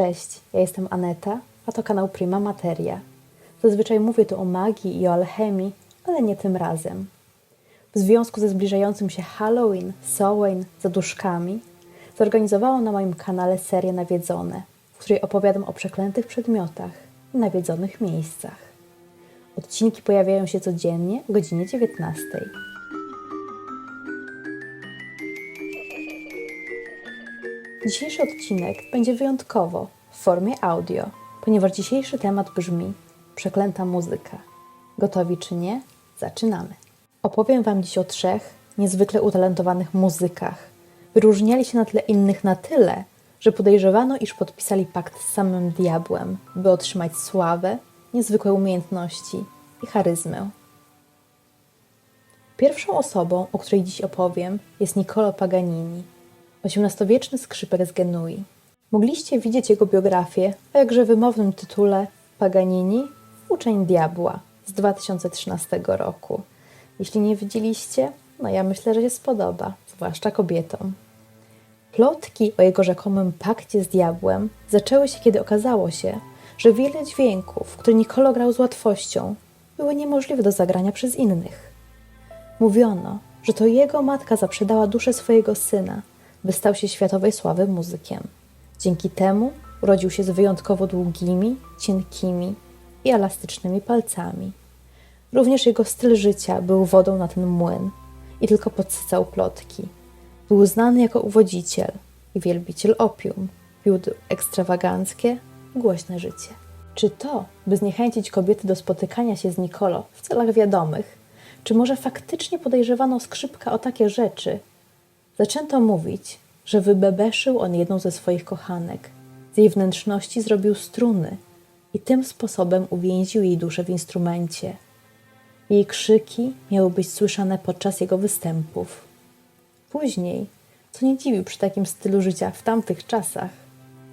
Cześć, ja jestem Aneta, a to kanał Prima Materia. Zazwyczaj mówię tu o magii i o alchemii, ale nie tym razem. W związku ze zbliżającym się Halloween, Samhain, zaduszkami, zorganizowałam na moim kanale serię Nawiedzone, w której opowiadam o przeklętych przedmiotach i nawiedzonych miejscach. Odcinki pojawiają się codziennie o godzinie 19. Dzisiejszy odcinek będzie wyjątkowo w formie audio, ponieważ dzisiejszy temat brzmi przeklęta muzyka. Gotowi czy nie? Zaczynamy. Opowiem Wam dziś o trzech niezwykle utalentowanych muzykach. Wyróżniali się na tle innych na tyle, że podejrzewano, iż podpisali pakt z samym diabłem, by otrzymać sławę, niezwykłe umiejętności i charyzmę. Pierwszą osobą, o której dziś opowiem, jest Niccolo Paganini, XVIII-wieczny skrzypek z Genui. Mogliście widzieć jego biografię o jakże wymownym tytule Paganini Uczeń Diabła z 2013 roku. Jeśli nie widzieliście, no ja myślę, że się spodoba, zwłaszcza kobietom. Plotki o jego rzekomym pakcie z diabłem zaczęły się, kiedy okazało się, że wiele dźwięków, które Nicolo grał z łatwością, były niemożliwe do zagrania przez innych. Mówiono, że to jego matka zaprzedała duszę swojego syna, by stał się światowej sławy muzykiem. Dzięki temu urodził się z wyjątkowo długimi, cienkimi i elastycznymi palcami. Również jego styl życia był wodą na ten młyn i tylko podsycał plotki. Był znany jako uwodziciel i wielbiciel opium. Wiódł ekstrawaganckie, głośne życie. Czy to, by zniechęcić kobiety do spotykania się z Nicolo w celach wiadomych, czy może faktycznie podejrzewano skrzypka o takie rzeczy? Zaczęto mówić, że wybebeszył on jedną ze swoich kochanek. Z jej wnętrzności zrobił struny i tym sposobem uwięził jej duszę w instrumencie. Jej krzyki miały być słyszane podczas jego występów. Później, co nie dziwił przy takim stylu życia w tamtych czasach,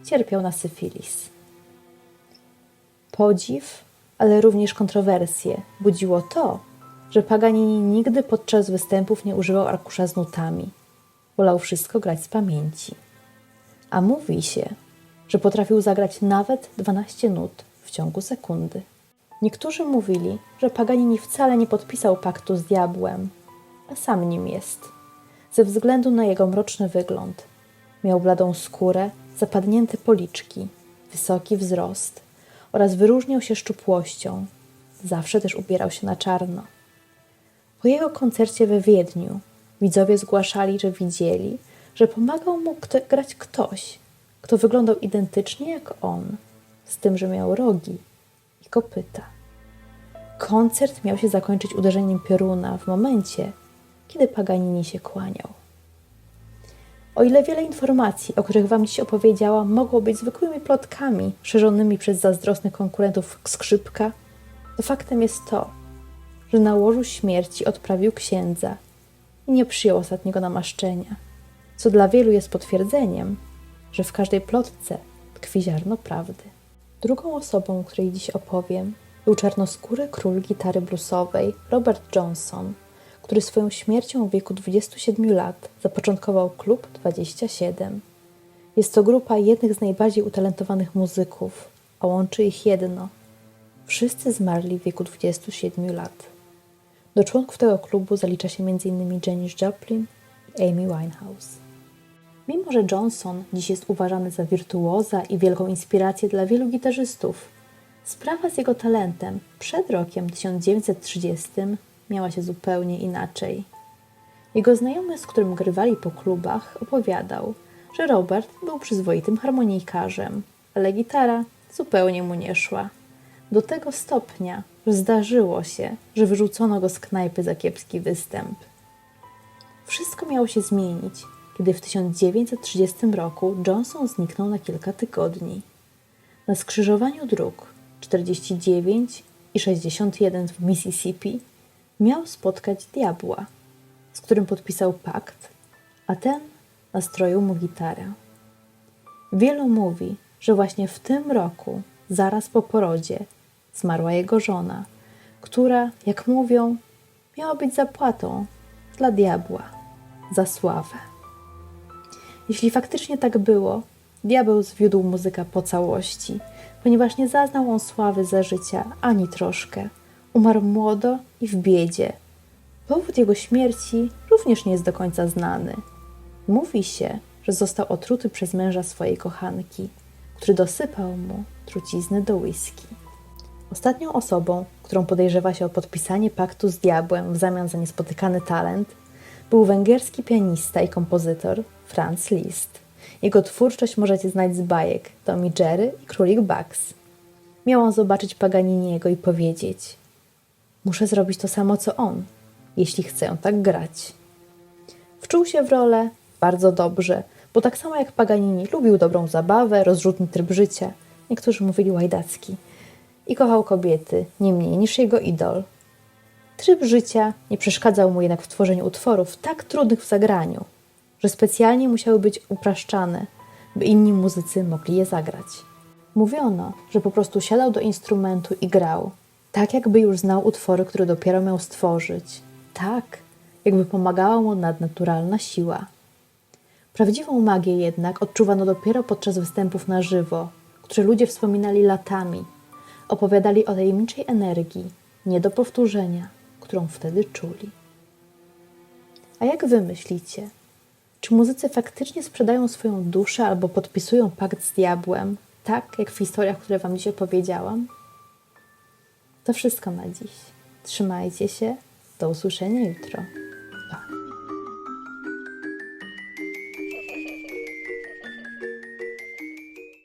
cierpiał na syfilis. Podziw, ale również kontrowersje budziło to, że Paganini nigdy podczas występów nie używał arkusza z nutami. Wolał wszystko grać z pamięci. A mówi się, że potrafił zagrać nawet 12 nut w ciągu sekundy. Niektórzy mówili, że Paganini wcale nie podpisał paktu z diabłem, a sam nim jest. Ze względu na jego mroczny wygląd. Miał bladą skórę, zapadnięte policzki, wysoki wzrost oraz wyróżniał się szczupłością. Zawsze też ubierał się na czarno. Po jego koncercie we Wiedniu widzowie zgłaszali, że widzieli, że pomagał mu kto, grać ktoś, kto wyglądał identycznie jak on, z tym, że miał rogi i kopyta. Koncert miał się zakończyć uderzeniem pioruna w momencie, kiedy Paganini się kłaniał. O ile wiele informacji, o których Wam dziś opowiedziałam, mogło być zwykłymi plotkami szerzonymi przez zazdrosnych konkurentów skrzypka, to faktem jest to, że na łożu śmierci odprawił księdza i nie przyjął ostatniego namaszczenia, co dla wielu jest potwierdzeniem, że w każdej plotce tkwi ziarno prawdy. Drugą osobą, o której dziś opowiem, był czarnoskóry król gitary bluesowej Robert Johnson, który swoją śmiercią w wieku 27 lat zapoczątkował klub 27. Jest to grupa jednych z najbardziej utalentowanych muzyków, a łączy ich jedno. Wszyscy zmarli w wieku 27 lat. Do członków tego klubu zalicza się m.in. Janis Joplin i Amy Winehouse. Mimo, że Johnson dziś jest uważany za wirtuoza i wielką inspirację dla wielu gitarzystów, sprawa z jego talentem przed rokiem 1930 miała się zupełnie inaczej. Jego znajomy, z którym grywali po klubach, opowiadał, że Robert był przyzwoitym harmonijkarzem, ale gitara zupełnie mu nie szła. Do tego stopnia, że zdarzyło się, że wyrzucono go z knajpy za kiepski występ. Wszystko miało się zmienić, kiedy w 1930 roku Johnson zniknął na kilka tygodni. Na skrzyżowaniu dróg 49 i 61 w Mississippi miał spotkać diabła, z którym podpisał pakt, a ten nastroił mu gitarę. Wielu mówi, że właśnie w tym roku, zaraz po porodzie, zmarła jego żona, która, jak mówią, miała być zapłatą dla diabła za sławę. Jeśli faktycznie tak było, diabeł zwiódł muzyka po całości, ponieważ nie zaznał on sławy za życia ani troszkę. Umarł młodo i w biedzie. Powód jego śmierci również nie jest do końca znany. Mówi się, że został otruty przez męża swojej kochanki, który dosypał mu trucizny do whisky. Ostatnią osobą, którą podejrzewa się o podpisanie paktu z diabłem w zamian za niespotykany talent, był węgierski pianista i kompozytor Franz Liszt. Jego twórczość możecie znać z bajek Tommy Jerry i Królik Bugs. Miał on zobaczyć Paganiniego i powiedzieć: Muszę zrobić to samo co on, jeśli chcę tak grać. Wczuł się w rolę bardzo dobrze, bo tak samo jak Paganini lubił dobrą zabawę, rozrzutny tryb życia, niektórzy mówili łajdacki, i kochał kobiety nie mniej niż jego idol. Tryb życia nie przeszkadzał mu jednak w tworzeniu utworów tak trudnych w zagraniu, że specjalnie musiały być upraszczane, by inni muzycy mogli je zagrać. Mówiono, że po prostu siadał do instrumentu i grał, tak jakby już znał utwory, które dopiero miał stworzyć, tak jakby pomagała mu nadnaturalna siła. Prawdziwą magię jednak odczuwano dopiero podczas występów na żywo, które ludzie wspominali latami. Opowiadali o tajemniczej energii, nie do powtórzenia, którą wtedy czuli. A jak wy myślicie? Czy muzycy faktycznie sprzedają swoją duszę albo podpisują pakt z diabłem, tak jak w historiach, które wam dzisiaj powiedziałam? To wszystko na dziś. Trzymajcie się. Do usłyszenia jutro.